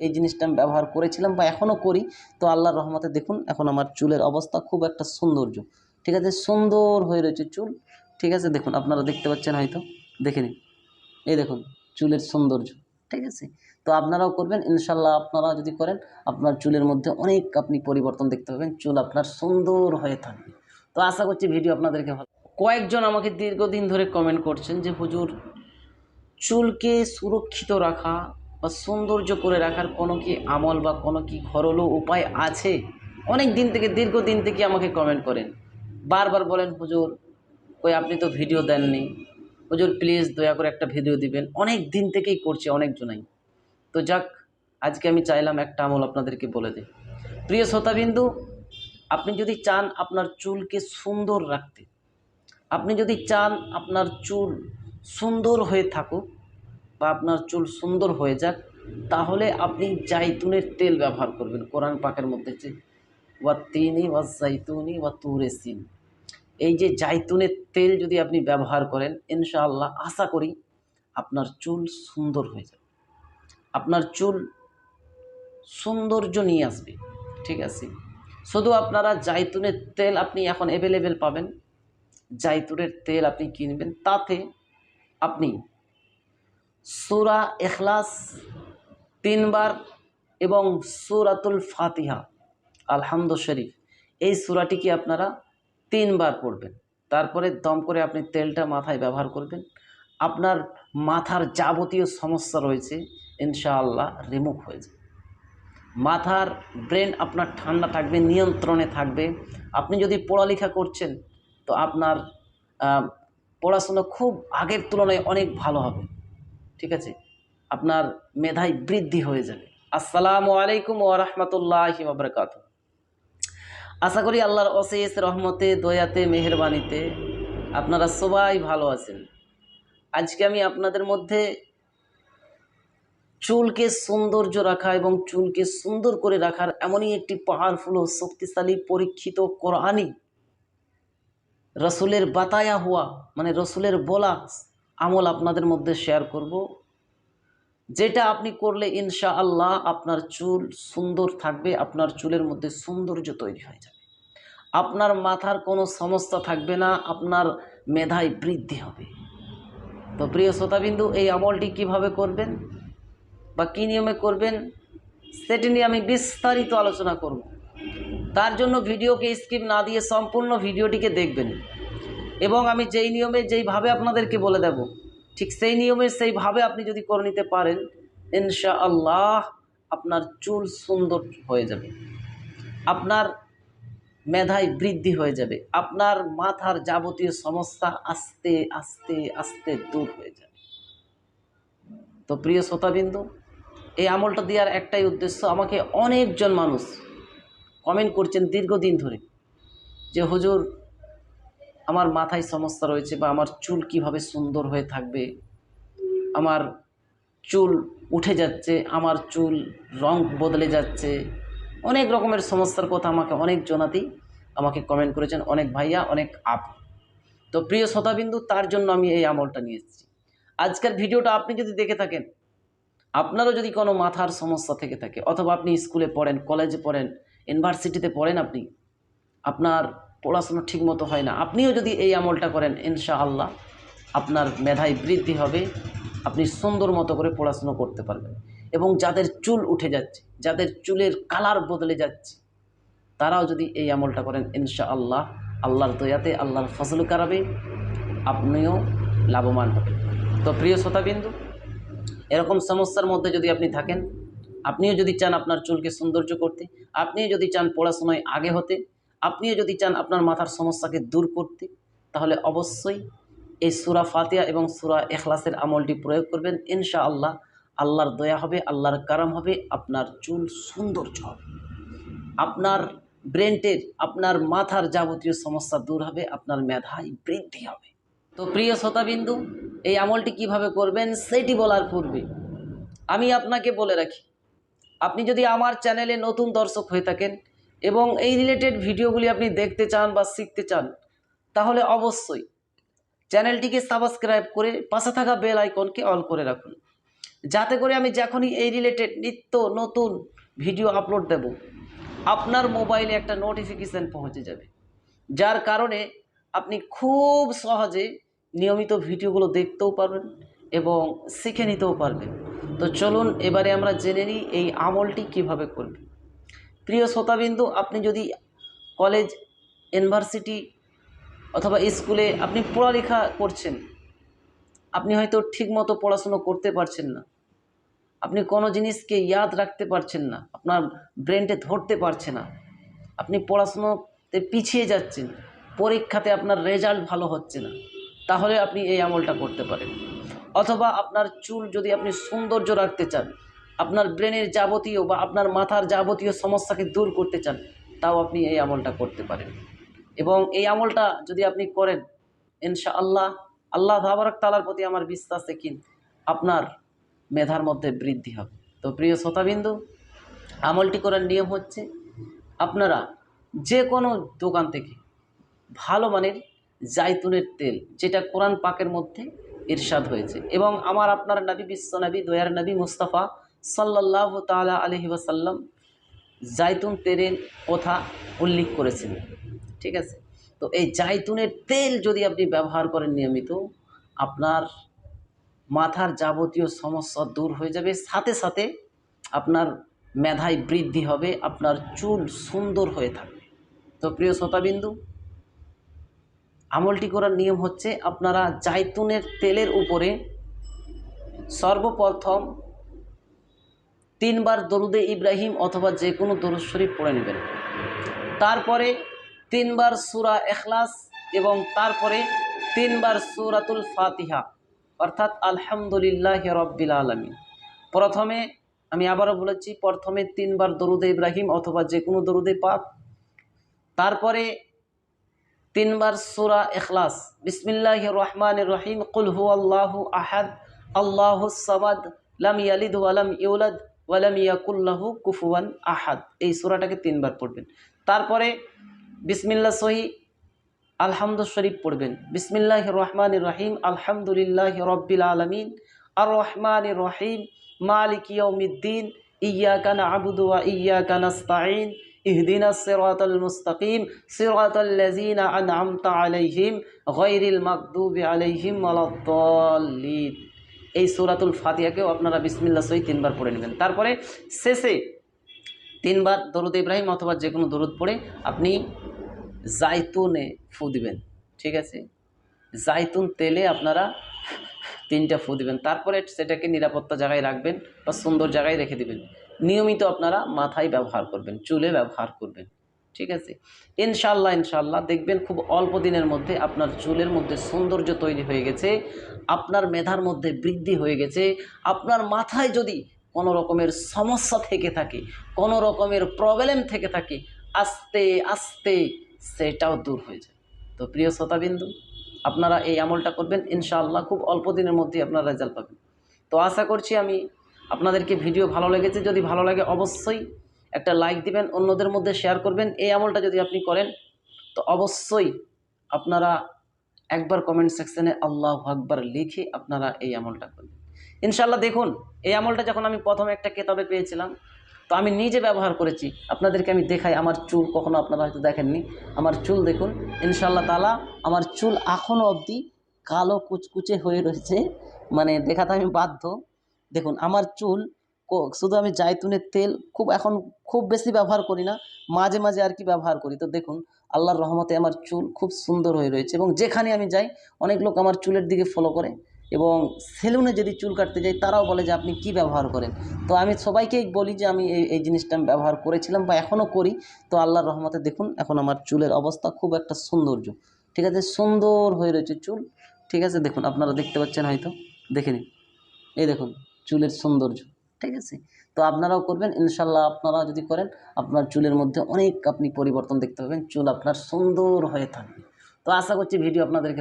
এই জিনিসটা আমি ব্যবহার করেছিলাম বা এখনও করি। তো আল্লাহর রহমতে দেখুন, এখন আমার চুলের অবস্থা খুব একটা সৌন্দর্য। ঠিক আছে, সুন্দর হয়ে রয়েছে চুল। ঠিক আছে, দেখুন, আপনারা দেখতে পাচ্ছেন হয়তো। দেখে নিন। এই দেখুন, চুলের সৌন্দর্য। ঠিক আছে? তো আপনারাও করবেন ইনশাল্লাহ আপনারা যদি করেন, আপনার চুলের মধ্যে অনেক আপনি পরিবর্তন দেখতে পাবেন, চুল আপনার সুন্দর হয়ে থাকবে। তো আশা করছি ভিডিও আপনাদেরকে ভালো কয়েকজন আমাকে দীর্ঘদিন ধরে কমেন্ট করছেন যে, হুজুর, চুলকে সুরক্ষিত রাখা বা সৌন্দর্য করে রাখার কোনো কি আমল বা কোনো কি ঘরোলো উপায় আছে? অনেক দিন থেকে, দীর্ঘদিন থেকে আমাকে কমেন্ট করেন। বারবার বলেন, হুজুর, কই আপনি তো ভিডিও দেননি। হুজুর প্লিজ দয়া করে একটা ভিডিও দিবেন। অনেক দিন থেকেই করছে অনেকজনাই। তো যাক, আজকে আমি চাইলাম একটা আমল আপনাদেরকে বলে দিই। প্রিয় শ্রোতাবিন্দু, আপনি যদি চান আপনার চুলকে সুন্দর রাখতে, আপনি যদি চান আপনার চুল সুন্দর হয়ে থাকুক বা আপনার চুল সুন্দর হয়ে যাক, তাহলে আপনি জাইতুনের তেল ব্যবহার করবেন, কোরআন পাকের মধ্যে যে ওয়া তিনি ওয়া জাইতুনি ওয়া তুরে সিন এই যে জাইতুনের তেল যদি আপনি ব্যবহার করেন, ইনশাআল্লাহ আশা করি আপনার চুল সুন্দর হয়ে যাবে। আপনার চুল সৌন্দর্য নিয়ে আসবে, ঠিক আছে? শুধু আপনারা জাইতুনের তেল আপনি এখন অ্যাভেলেবেল পাবেন, জাইতুনের তেল আপনি কিনবেন, তাতে আপনি সুরা এখলাস তিনবার এবং সুরাতুল ফাতিহা, আলহামদ শরীফ। এই সুরাটিকে আপনারা তিনবার পড়বেন? তারপরে দম করে আপনি তেলটা মাথায় ব্যবহার করবেন। আপনার মাথার যাবতীয় সমস্যা রয়েছে, ইনশাআল্লাহ রিমুভ হয়ে যাবে। মাথার ব্রেন আপনার ঠান্ডা থাকবে, নিয়ন্ত্রণে থাকবে। আপনি যদি পড়ালেখা করছেন, তো আপনার পড়াশুনো খুব আগের তুলনায় অনেক ভালো হবে। ঠিক আছে? আপনার মেধায় বৃদ্ধি হয়ে যাবে। আসসালামু আলাইকুম ও রহমতুল্লাহ বাবরকাত আশা করি আল্লাহর অশেষ রহমতে, দয়াতে, মেহরবানিতে আপনারা সবাই ভালো আছেন। আজকে আমি আপনাদের মধ্যে চুলকে সৌন্দর্য রাখা এবং চুলকে সুন্দর করে রাখার এমনই একটি পাওয়ারফুল ও শক্তিশালী পরীক্ষিত কোরআনই রসুলের বাতায়া হওয়া মানে রসুলের বলা আমল আপনাদের মধ্যে শেয়ার করব। যেটা আপনি করলে ইনশা আল্লাহ আপনার চুল সুন্দর থাকবে, আপনার চুলের মধ্যে সৌন্দর্য তৈরি হয়ে যাবে। আপনার মাথার কোনো সমস্যা থাকবে না, আপনার মেধায় বৃদ্ধি হবে। তো প্রিয় শ্রোতাবিন্দু, এই আমলটি কীভাবে করবেন বা কী নিয়মে করবেন, সেটি নিয়ে আমি বিস্তারিত আলোচনা করব। তার জন্য ভিডিওকে স্কিপ না দিয়ে সম্পূর্ণ ভিডিওটিকে দেখবেন। এবং আমি যেই নিয়মে যেইভাবে আপনাদেরকে বলে দেব, ঠিক সেই নিয়মে সেইভাবে আপনি যদি করে নিতে পারেন ইনশা আল্লাহ আপনার চুল সুন্দর হয়ে যাবে। আপনার মেধায় বৃদ্ধি হয়ে যাবে। আপনার মাথার যাবতীয় সমস্যা আস্তে আস্তে আস্তে দূর হয়ে যাবে। তো প্রিয় শ্রোতাবিন্দু, এই আমলটা দেওয়ার একটাই উদ্দেশ্য, আমাকে অনেকজন মানুষ কমেন্ট করছেন দীর্ঘদিন ধরে যে, হুজুর আমার মাথায় সমস্যা রয়েছে বা আমার চুল কীভাবে সুন্দর হয়ে থাকবে, আমার চুল উঠে যাচ্ছে, আমার চুল রং বদলে যাচ্ছে, অনেক রকমের সমস্যার কথা আমাকে অনেক জনাতেই আমাকে কমেন্ট করেছেন, অনেক ভাইয়া, অনেক আপ। তো প্রিয় শ্রোতাবিন্দু, তার জন্য আমি এই আমলটা নিয়ে এসেছি। আজকের ভিডিওটা আপনি যদি দেখে থাকেন, আপনারও যদি কোনো মাথার সমস্যা থেকে থাকে, অথবা আপনি স্কুলে পড়েন কলেজে পড়েন ইউনিভার্সিটিতে পড়েন আপনি, আপনার পড়াশুনো ঠিকমতো হয় না। আপনিও যদি এই আমলটা করেন ইনশা আল্লাহ আপনার মেধায় বৃদ্ধি হবে, আপনি সুন্দর মতো করে পড়াশুনো করতে পারবেন। এবং যাদের চুল উঠে যাচ্ছে, যাদের চুলের কালার বদলে যাচ্ছে, তারাও যদি এই আমলটা করেন ইনশা আল্লাহ আল্লাহর দয়াতে, আল্লাহর ফসল কারাবে আপনিও লাভবান হবেন। তো প্রিয় শ্রোতাবিন্দু, এরকম সমস্যার মধ্যে যদি আপনি থাকেন, আপনিও যদি চান আপনার চুলকে সৌন্দর্য করতে, আপনিও যদি চান পড়াশোনায় আগে হতে আপনিও যদি চান আপনার মাথার সমস্যাকে দূর করতে, তাহলে অবশ্যই এই সুরা ফাতিয়া এবং সুরা এখলাসের আমলটি প্রয়োগ করবেন। ইনশা আল্লাহ আল্লাহর দয়া হবে, আল্লাহর কারাম হবে, আপনার চুল সৌন্দর্য হবে। আপনার ব্রেনটের, আপনার মাথার যাবতীয় সমস্যা দূর হবে, আপনার মেধায় বৃদ্ধি হবে। তো প্রিয় শ্রোতাবিন্দু, এই আমলটি কীভাবে করবেন সেটি বলার পূর্বে আমি আপনাকে বলে রাখি, আপনি যদি আমার চ্যানেলে নতুন দর্শক হয়ে থাকেন এবং এই রিলেটেড ভিডিওগুলি আপনি দেখতে চান বা শিখতে চান, তাহলে অবশ্যই চ্যানেলটিকে সাবস্ক্রাইব করে পাশে থাকা বেল আইকনকে অন করে রাখুন। যাতে করে আমি যখনই এই রিলেটেড নিত্য নতুন ভিডিও আপলোড দেব, আপনার মোবাইলে একটা নোটিফিকেশান পৌঁছে যাবে। যার কারণে আপনি খুব সহজে নিয়মিত ভিডিওগুলো দেখতেও পারবেন এবং শিখে নিতেও পারবেন। তো চলুন, এবারে আমরা জেনে নিই এই আমলটি কীভাবে করবেন। প্রিয় শ্রোতাবিন্দু, আপনি যদি কলেজ, ইউনিভার্সিটি অথবা স্কুলে আপনি পড়ালেখা করছেন, আপনি হয়তো ঠিকমতো পড়াশুনো করতে পারছেন না। আপনি কোনো জিনিসকে ইয়াদ রাখতে পারছেন না, আপনার ব্রেনটে ধরতে পারছে না। আপনি পড়াশুনোতে পিছিয়ে যাচ্ছেন, পরীক্ষাতে আপনার রেজাল্ট ভালো হচ্ছে না, তাহলে আপনি এই আমলটা করতে পারেন। অথবা আপনার চুল যদি আপনি সৌন্দর্য রাখতে চান আপনার ব্রেনের যাবতীয় বা আপনার মাথার যাবতীয় সমস্যাকে দূর করতে চান, তাও আপনি এই আমলটা করতে পারেন। এবং এই আমলটা যদি আপনি করেন ইনশা আল্লাহ আল্লাহ ধাবারক তালার প্রতি আমার বিশ্বাস দেখিন আপনার মেধার মধ্যে বৃদ্ধি হবে। তো প্রিয় শ্রোতাবিন্দু, আমলটি করার নিয়ম হচ্ছে, আপনারা যে কোনো দোকান থেকে ভালো মানের জাইতুনের তেল, যেটা কোরআন পাকের মধ্যে ইরশাদ হয়েছে, এবং আমার আপনার নবী বিশ্ব নবী, দয়ার নবী মুস্তাফা সাল্লাহ তালা আলহি ওয়াসাল্লাম জাইতুন তেলের কথা উল্লেখ করেছেন। ঠিক আছে? তো এই জাইতুনের তেল যদি আপনি ব্যবহার করেন নিয়মিত, আপনার মাথার যাবতীয় সমস্যা দূর হয়ে যাবে। সাথে সাথে আপনার মেধায় বৃদ্ধি হবে, আপনার চুল সুন্দর হয়ে থাকবে। তো প্রিয় শ্রোতাবিন্দু, আমলটি করার নিয়ম হচ্ছে আপনারা জাইতুনের তেলের উপরে সর্বপ্রথম তিনবার দরুদে ইব্রাহিম অথবা যে কোনো দরুদ শরীফ পড়ে নেবেন। তারপরে তিনবার সুরা এখলাস এবং তারপরে তিনবার সুরাতুল ফাতিহা, অর্থাৎ আলহামদুলিল্লাহ রব্বিল আলমী প্রথমে আমি আবারও বলেছি, প্রথমে তিনবার দরুদে ইব্রাহিম অথবা যে কোনো দরুদে পাক তারপরে তিনবার সুরা এখলাস বিসমিল্লাহ রহমান রহিম কুলহু আল্লাহ আহাদ, আল্লাহ সামাদ, লাম ইয়ালিদ ওয়ালাম ইউলাদ ওয়ালাম ইয়াকুল্লাহু কুফুয়ান আহাদ। এই সুরাটাকে তিনবার পড়বেন। তারপরে বিসমিল্লা সহি, আলহামদু শরীফ পড়বেন। বিসমিল্লাহ রহমান রহিম, আলহামদুলিল্লাহ রব্বিল আলমিন আর রহমান রহিম, মালিক ইয়ৌমিদ্দিন ইয়া কানা আবুদু ইয়া কানাস্তাইন আলাইহিম আলাইহিম ওয়ালাদ-দাল্লিন। এই সূরাতুল ফাতিহাকেও আপনারা বিসমিল্লা সহি তিনবার পড়ে নেবেন। তারপরে শেষে তিনবার দরুদ ইব্রাহিম অথবা যে কোনো দরুদ পড়ে আপনি জাইতুনে ফু দিবেন, ঠিক আছে? জাইতুন তেলে আপনারা তিনটা ফু দিবেন। তারপরে সেটাকে নিরাপত্তা জায়গায় রাখবেন বা সুন্দর জায়গায় রেখে দিবেন। নিয়মিত আপনারা মাথায় ব্যবহার করবেন, চুলে ব্যবহার করবেন। ঠিক আছে? ইনশাল্লাহ ইনশাল্লাহ দেখবেন খুব অল্প দিনের মধ্যে আপনার চুলের মধ্যে সৌন্দর্য তৈরি হয়ে গেছে, আপনার মেধার মধ্যে বৃদ্ধি হয়ে গেছে, আপনার মাথায় যদি কোনো রকমের সমস্যা থেকে থাকে, কোনো রকমের প্রবলেম থেকে থাকে, আস্তে আস্তে সেটাও দূর হয়ে যায়। তো প্রিয় শ্রোতাবিন্দু, আপনারা এই আমলটা করবেন, ইনশাআল্লাহ খুব অল্প দিনের মধ্যেই আপনারা রেজাল্ট পাবেন। তো আশা করছি আমি আপনাদেরকে ভিডিও ভালো লেগেছে। যদি ভালো লাগে অবশ্যই একটা লাইক দিবেন, অন্যদের মধ্যে শেয়ার করবেন। এই আমলটা যদি আপনি করেন, তো অবশ্যই আপনারা একবার কমেন্ট সেকশনে আল্লাহ আকবার লিখে আপনারা এই আমলটা করবেন। ইনশাল্লাহ দেখুন, এই আমলটা যখন আমি প্রথমে একটা কেতাবে পেয়েছিলাম, তো আমি নিজে ব্যবহার করেছি। আপনাদেরকে আমি দেখাই, আমার চুল কখনো আপনারা হয়তো দেখেননি। আমার চুল দেখুন ইনশাল্লাহ তালা আমার চুল এখনও অবধি কালো কুচকুচে হয়ে রয়েছে। মানে দেখাতে আমি বাধ্য। দেখুন, আমার চুল শুধু আমি জায়তুনের তেল খুব এখন খুব বেশি ব্যবহার করি না, মাঝে মাঝে আর কি ব্যবহার করি। তো দেখুন, আল্লাহর রহমতে আমার চুল খুব সুন্দর হয়ে রয়েছে এবং যেখানে আমি যাই, অনেক লোক আমার চুলের দিকে ফলো করে এবং সেলুনে যদি চুল কাটতে যাই, তারাও বলে যে, আপনি কি ব্যবহার করেন? তো আমি সবাইকেই বলি যে, আমি এই এই জিনিসটা আমি ব্যবহার করেছিলাম বা এখনও করি। তো আল্লাহর রহমতে দেখুন, এখন আমার চুলের অবস্থা খুব একটা সৌন্দর্য। ঠিক আছে, সুন্দর হয়ে রয়েছে চুল। ঠিক আছে, দেখুন, আপনারা দেখতে পাচ্ছেন হয়তো। দেখে নিন। এই দেখুন, চুলের সৌন্দর্য। ঠিক আছে? তো আপনারাও করবেন, ইনশাল্লাহ আপনারা যদি করেন, আপনার চুলের মধ্যে অনেক আপনি পরিবর্তন দেখতে পাবেন, চুল আপনার সুন্দর হয়ে থাকবে। তো আশা করছি ভিডিও আপনাদেরকে